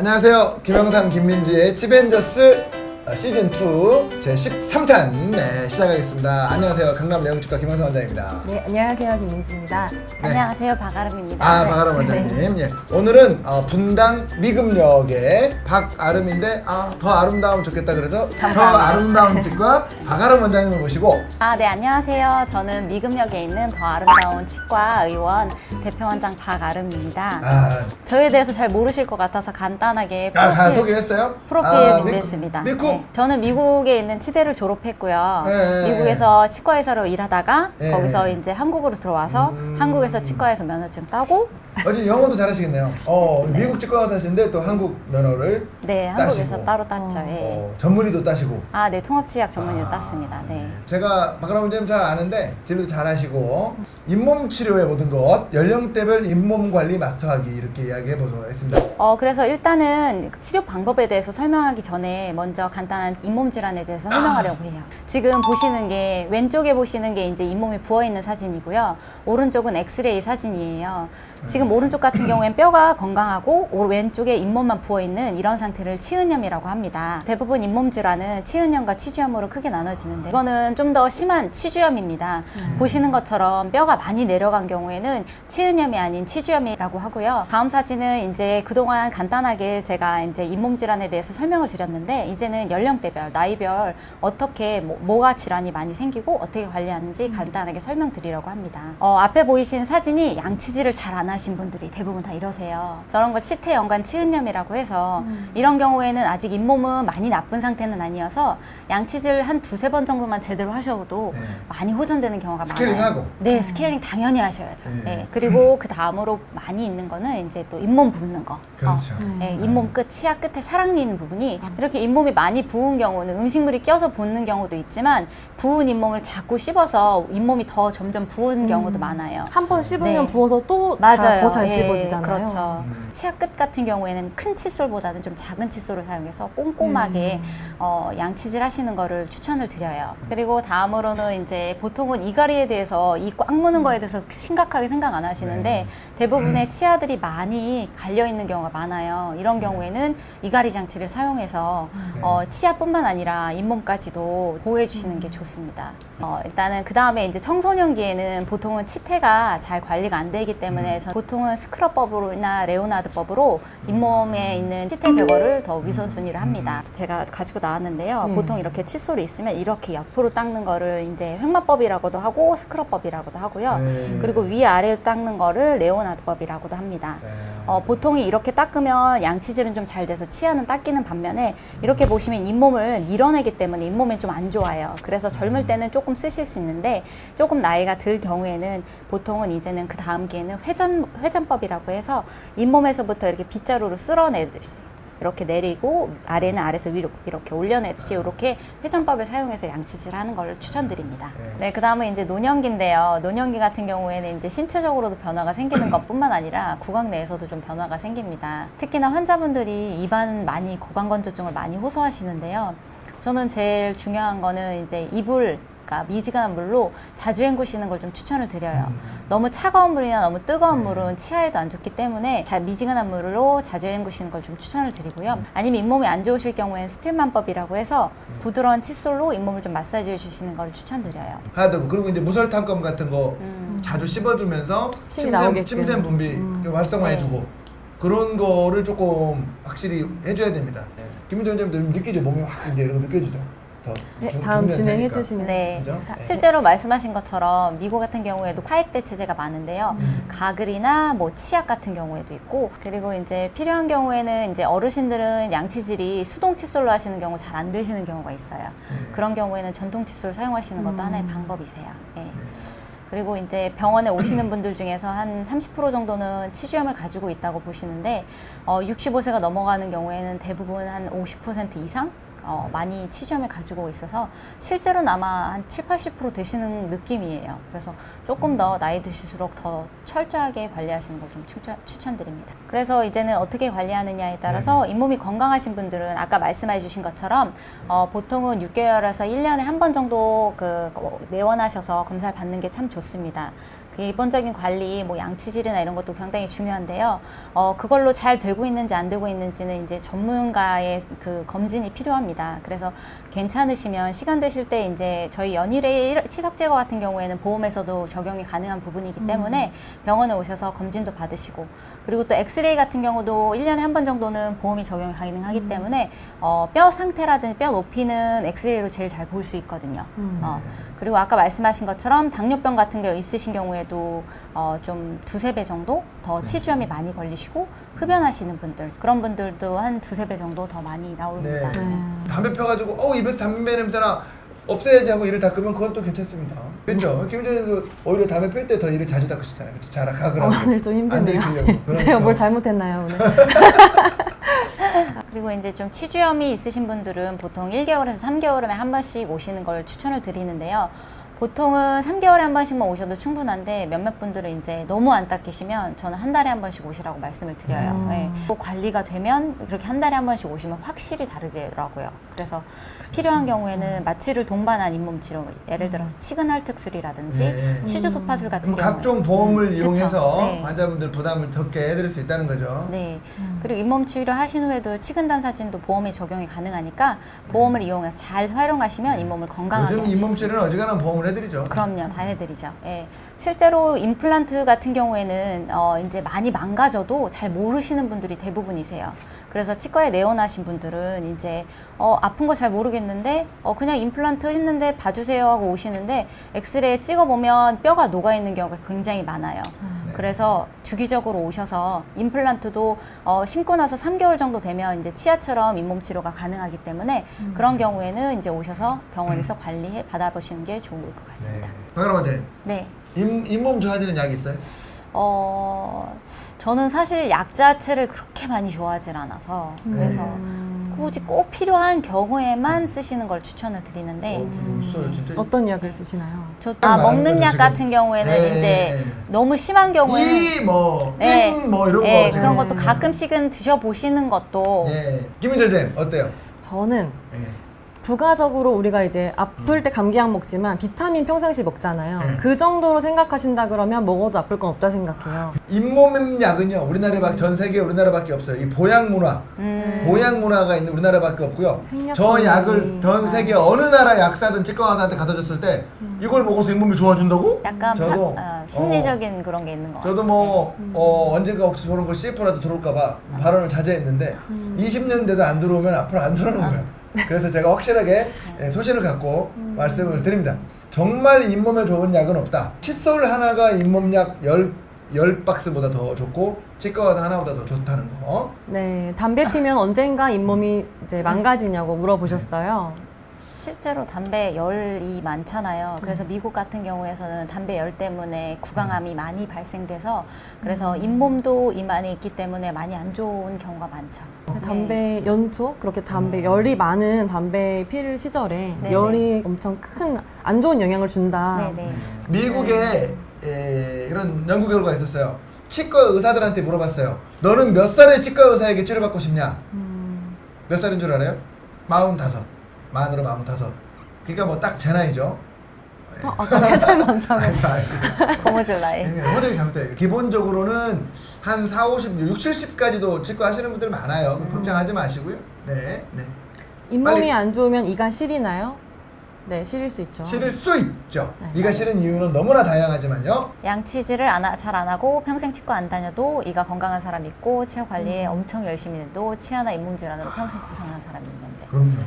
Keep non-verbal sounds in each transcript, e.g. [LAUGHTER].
안녕하세요. 김영삼 김민지의 치벤저스 어, 시즌 2 제 13탄 네, 시작하겠습니다. 안녕하세요. 강남 레옹치과 김영삼 원장입니다. 네, 안녕하세요. 김민지입니다. 안녕하세요 박아름입니다. 아, 네. 박아름 원장님. 예. 오늘은 어, 분당 미금역의 박아름인데 아, 더 아름다우면 좋겠다 그래서 더 감사합니다. 아름다운 치과 박아름 원장님을 모시고 아, 네, 안녕하세요. 저는 미금역에 있는 더 아름다운 치과 의원 대표원장 박아름입니다. 아, 저에 대해서 잘 모르실 것 같아서 간단하게 아, 다 프로필, 소개했어요? 프로필 아, 준비했습니다. 미 국? 네, 저는 미국에 있는 치대를 졸업했고요. 네. 미국에서 치과 의사로 일하다가 네. 거기서 이제 한국으로 들어와서 음. 한국에서 치과에서 면허증 따고 어제 영어도 잘하시겠네요. 어, 미국 치과 의사신데 또 한국 면허를 네, 한국에서 따시고. 따로 땄죠. 예. 어, 전문의도 따시고 아, 네, 통합치약 전문의로 아, 땄습니다. 네. 제가 박아람 원장님 잘 아는데 진료 잘 하시고 잇몸 치료의 모든 것 연령대별 잇몸 관리 마스터하기 이렇게 이야기해 보도록 하겠습니다. 어, 그래서 일단은 치료 방법에 대해서 설명하기 전에 먼저 간단한 잇몸 질환에 대해서 설명하려고 해요. 지금 보시는 게 왼쪽에 보시는 게 이제 잇몸이 부어 있는 사진이고요. 오른쪽은 엑스레이 사진이에요. 지금 오른쪽 같은 경우엔 뼈가 건강하고 오- 왼쪽에 잇몸만 부어 있는 이런 상태를 치은염이라고 합니다. 대부분 잇몸 질환은 치은염과 치주염으로 크게 나눠지는데 이거는 좀 더 심한 치주염입니다. 보시는 것처럼 뼈가 많이 내려간 경우에는 치은염이 아닌 치주염이라고 하고요. 다음 사진은 이제 그동안 간단하게 제가 이제 잇몸 질환에 대해서 설명을 드렸는데 이제는 연령대별, 나이별 어떻게 뭐, 가 질환이 많이 생기고 어떻게 관리하는지 간단하게 설명드리려고 합니다. 어, 앞에 보이신 사진이 양치질을 잘안 하신 분들이 대부분 다 이러세요. 저런 거 치태 연관 치은염이라고 해서 이런 경우에는 아직 잇몸은 많이 나쁜 상태는 아니어서 양치질 한 두세 번 정도만 제대로 하셔도 네. 많이 호전되는 경우가 스케일링 많아요. 하고. 네, 스케일링 당연히 하셔야죠. 네. 네. 그리고 그 다음으로 많이 있는 거는 이제 또 잇몸 붓는 거. 그렇죠. 어, 네, 잇몸 끝, 치아 끝에 사랑니는 부분이 이렇게 잇몸이 많이 부은 경우는 음식물이 껴서 붓는 경우도 있지만 부은 잇몸을 자꾸 씹어서 잇몸이 더 점점 부은 경우도 많아요. 한 번 씹으면 네. 부어서 또 맞아요. 더잘 예, 씹어지잖아요. 그렇죠. 음. 치아 끝 같은 경우에는 큰 칫솔보다는 좀 작은 칫솔을 사용해서 꼼꼼하게 음. 어, 양치질 하시는 거를 추천을 드려요. 그리고 다음으로는 이제 보통은 이가리에 대해서 이 꽉 무는 거에 대해서 심각하게 생각 안 하시는데 네. 대부분의 치아들이 많이 갈려 있는 경우가 많아요. 이런 경우에는 이가리 장치를 사용해서 네. 어, 치아뿐만 아니라 잇몸까지도 보호해 주시는 게 좋습니다. 어, 일단은 그 다음에 이제 청소년기에는 보통은 치태가 잘 관리가 안 되기 때문에 저- 보통은 스크럽법으로나 레오나드법으로 잇몸에 있는 치태 제거를 더 우선순위를 합니다. 제가 가지고 나왔는데요. 네. 보통 이렇게 칫솔이 있으면 이렇게 옆으로 닦는 거를 이제 횡마법이라고도 하고 스크럽법이라고도 하고요. 네. 그리고 위아래 닦는 거를 레오나드법이라고도 합니다. 네. 어, 보통이 이렇게 닦으면 양치질은 좀 잘 돼서 치아는 닦이는 반면에 이렇게 보시면 잇몸을 밀어내기 때문에 잇몸에 좀안 좋아요. 그래서 젊을 때는 조금 쓰실 수 있는데 조금 나이가 들 경우에는 보통은 이제는 그 다음 기회는 회전 회전법이라고 해서 잇몸에서부터 이렇게 빗자루로 쓸어내듯이 이렇게 내리고 아래는 아래서 위로 이렇게 올려내듯이 이렇게 회전법을 사용해서 양치질 하는 걸 추천드립니다. 네. 네, 그 다음은 이제 노년기인데요. 노년기 같은 경우에는 이제 신체적으로도 변화가 생기는 [CLEARS THROAT] 것 뿐만 아니라 구강 내에서도 좀 변화가 생깁니다. 특히나 환자분들이 입안 많이 고강건조증을 많이 호소하시는데요. 저는 제일 중요한 거는 이제 이불, 그러니까 미지근한 물로 자주 헹구시는 걸 좀 추천을 드려요. 음. 너무 차가운 물이나 너무 뜨거운 네. 물은 치아에도 안 좋기 때문에 자, 미지근한 물로 자주 헹구시는 걸 좀 추천을 드리고요. 아니면 잇몸이 안 좋으실 경우에는 스틸만법이라고 해서 부드러운 칫솔로 잇몸을 좀 마사지해 주시는 걸 추천드려요. 더 그리고 이제 무설탕검 같은 거 음. 자주 씹어주면서 침샘. 침샘 분비 음. 활성화해주고 그런 거를 조금 확실히 해줘야 됩니다. 네. 김민정 원장님도 느끼죠 몸이 확 이제 이런 거 느껴지죠. 더 네, 중- 다음 진행해. 주시면. 네. 그죠? 다- 네. 실제로 말씀하신 것처럼 미국 같은 경우에도 타액 대체제가 많은데요. 음. 가글이나 뭐 치약 같은 경우에도 있고 그리고 이제 필요한 경우에는 이제 어르신들은 양치질이 수동 칫솔로 하시는 경우 잘 안 되시는 경우가 있어요. 네. 그런 경우에는 전동 칫솔 사용하시는 것도 음. 하나의 방법이세요. 예. 그리고 이제 병원에 오시는 분들 중에서 한 30% 정도는 치주염을 가지고 있다고 보시는데 어, 65세가 넘어가는 경우에는 대부분 한 50% 이상 어, 많이 치주염을 가지고 있어서 실제로는 아마 한 7, 80% 되시는 느낌이에요. 그래서 조금 더 나이 드실수록 더 철저하게 관리하시는 걸 좀 추천, 추천드립니다. 그래서 이제는 어떻게 관리하느냐에 따라서 잇몸이 건강하신 분들은 아까 말씀해 주신 것처럼 어, 보통은 6개월에서 1년에 한 번 정도 그 어, 내원하셔서 검사를 받는 게 참 좋습니다. 기본적인 관리, 뭐 양치질이나 이런 것도 굉장히 중요한데요. 어, 그걸로 잘 되고 있는지 안 되고 있는지는 이제 전문가의 그 검진이 필요합니다. 그래서 괜찮으시면 시간 되실 때 이제 저희 연일의 일- 치석 제거 같은 경우에는 보험에서도 적용이 가능한 부분이기 때문에 병원에 오셔서 검진도 받으시고 그리고 또 엑스레이 같은 경우도 1년에 한 번 정도는 보험이 적용이 가능하기 때문에 어, 뼈 상태라든지 뼈 높이는 엑스레이로 제일 잘 볼 수 있거든요. 음. 어, 그리고 아까 말씀하신 것처럼 당뇨병 같은 게 있으신 경우에 도 어, 좀 두세 배 정도 더 치주염이 많이 걸리시고 흡연하시는 분들 그런 분들도 한 두세 배 정도 더 많이 나옵니다. 네. 네. 담배 펴가지고 어 입에서 담배 냄새나 없애야지 하고 이를 닦으면 그건 또 괜찮습니다. 그렇죠? 김정현도 오히려 담배 필 때 더 이를 자주 닦으시잖아요. 그렇죠? 자라 가그라고. 어, 오늘 좀안 힘드네요. [LAUGHS] 그러니까. 제가 뭘 잘못했나요 오늘? [LAUGHS] 그리고 이제 좀 치주염이 있으신 분들은 보통 1개월에서 3개월에 한 번씩 오시는 걸 추천을 드리는데요. 보통은 3개월에 한 번씩만 오셔도 충분한데 몇몇 분들은 이제 너무 안 닦이시면 저는 한 달에 한 번씩 오시라고 말씀을 드려요. 음. 네. 또 관리가 되면 그렇게 한 달에 한 번씩 오시면 확실히 다르더라고요. 그래서 필요한 경우에는 마취를 동반한 잇몸 치료, 예를 들어서 치근할특술이라든지 네. 치주 소파술 같은 경우 각종 보험을 음, 이용해서. 네. 환자분들 부담을 적게 해드릴 수 있다는 거죠. 네. 그리고 잇몸 치유를 하신 후에도 치근단 사진도 보험에 적용이 가능하니까 보험을 이용해서 잘 활용하시면 잇몸을 건강하게 요즘 할수 잇몸질은 어지간한 보험을 해드리죠. 그럼요, 다 해드리죠. 예. 실제로 임플란트 같은 경우에는 어, 이제 많이 망가져도 잘 모르시는 분들이 대부분이세요. 그래서 치과에 내원하신 분들은 이제 어, 아픈 거 잘 모르겠는데 어, 그냥 임플란트 했는데 봐주세요 하고 오시는데 엑스레이 찍어보면 뼈가 녹아 있는 경우가 굉장히 많아요. 네. 그래서 주기적으로 오셔서 임플란트도 어, 심고 나서 3개월 정도 되면 이제 치아처럼 잇몸 치료가 가능하기 때문에 그런 경우에는 이제 오셔서 병원에서 관리해 받아보시는 게 좋을 것 네. 같습니다. 박그럼 원장님, 네. 잇- 잇몸 좋아지는 약이 있어요? 어, 저는 사실 약 자체를 그렇게 많이 좋아하질 않아서 그래서 음. 굳이 꼭 필요한 경우에만 쓰시는 걸 추천을 드리는데 어, 진짜. 어떤 약을 쓰시나요? 저, 아, 말하는 먹는 약 지금. 같은 경우에는 네. 이제 너무 심한 경우에는 이뭐 네. 찐뭐 이런 네, 거. 그런 것도 가끔씩은 드셔 보시는 것도 예. 김민철 쌤 어때요? 저는 예. 부가적으로 우리가 이제 아플 때 감기약 먹지만 비타민 평상시 먹잖아요. 네. 그 정도로 생각하신다 그러면 먹어도 아플 건 없다 생각해요. 잇몸 약은요 우리나라밖에 전 세계 우리나라밖에 없어요. 이 보양 문화, 음, 보양 문화가 있는 우리나라밖에 없고요. 생략 저 약을 전. 세계 어느 나라 약사든 치과 의사한테 갖다 줬을 때 이걸 먹어서 잇몸이 좋아진다고? 약간 저도 파- 아, 심리적인 그런 게 있는 것 같아요. 저도 뭐 어, 언젠가 혹시 저런 거 CF라도 들어올까봐 발언을 자제했는데 음. 20년 돼도 안 들어오면 앞으로 안 들어오는 거예요. 그래서 제가 확실하게 예, 소신을 갖고 말씀을 드립니다. 정말 잇몸에 좋은 약은 없다. 칫솔 하나가 잇몸약 10, 10박스보다 더 좋고 치과 하나보다 더 좋다는 거. 네, 담배 피면 언젠가 잇몸이 이제 망가지냐고 물어보셨어요. 실제로 담배 열이 많잖아요. 음. 그래서 미국 같은 경우에서는 담배 열 때문에 음. 구강암이 많이 발생돼서 그래서 잇몸도 잇 안에 있기 때문에 많이 안 좋은 경우가 많죠. 네. 담배 연초 그렇게 담배 열이 많은 담배 필 시절에 네네. 열이 엄청 큰 안 좋은 영향을 준다. 네네. 미국에 에, 이런 연구 결과가 있었어요. 치과 의사들한테 물어봤어요. 너는 몇 살의 치과 의사에게 치료받고 싶냐? 음, 몇 살인 줄 알아요? 마흔다섯. 만으로 마흔다섯. 그러니까 뭐 딱 제 나이죠. 어, 아까 세살 많다고. 아이고, 아이고. 고무줄 나이. 호적이 잘못돼요. 기본적으로는 한 4, 50, 60, 70까지도 치과 하시는 분들 많아요. 그럼 걱정하지 마시고요. 네, 네. 잇몸이 빨리. 안 좋으면 이가 시리나요? 네, 시릴 수 있죠. 실을 수 있죠. 네. 이가 싫은 이유는 너무나 다양하지만요. 양치질을 잘 안 하고 평생 치과 안 다녀도 이가 건강한 사람 있고 치아 관리에 음. 엄청 열심히 해도 치아나 잇몸 질환으로 평생 고생하는 사람이 있는데 그럼요.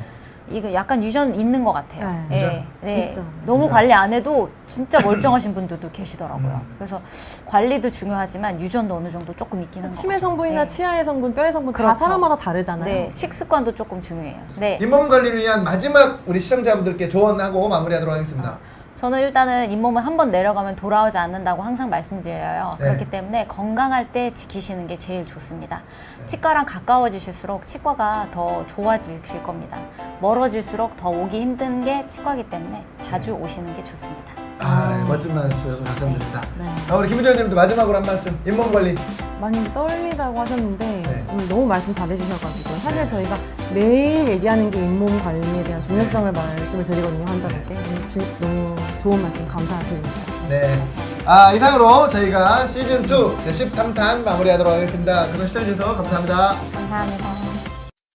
이거 약간 유전 있는 것 같아요. 네. 예, 네. 있죠. 너무. 관리 안 해도 진짜 멀쩡하신 분들도 계시더라고요. 음. 그래서 관리도 중요하지만 유전도 어느 정도 조금 있긴 한것 치매 같아요. 성분이나 네. 치아의 성분, 뼈의 성분 다 그렇죠. 사람마다 다르잖아요. 네, 식습관도 조금 중요해요. 네. 잇몸 관리를 위한 마지막 우리 시청자분들께 조언하고 마무리하도록 하겠습니다. 저는 일단은 잇몸을 한 번 내려가면 돌아오지 않는다고 항상 말씀드려요. 네. 그렇기 때문에 건강할 때 지키시는 게 제일 좋습니다. 치과랑 가까워지실수록 치과가 더 좋아지실 겁니다. 멀어질수록 더 오기 힘든 게 치과이기 때문에 자주 오시는 게 좋습니다. 아, 멋진 말씀 감사드립니다. 네. 아, 우리 김희정 님도 마지막으로 한 말씀. 잇몸 관리. 많이 떨리다고 하셨는데 네. 오늘 너무 말씀 잘해주셔가지고 사실 저희가 매일 얘기하는 게 잇몸 관리에 대한 중요성을 말씀을 드리거든요 환자분께 오늘 주- 너무 좋은 말씀 감사드립니다. 네. 아, 이상으로 저희가 시즌2 제 13탄 마무리하도록 하겠습니다. 그동안 시청해주셔서 감사합니다. 감사합니다.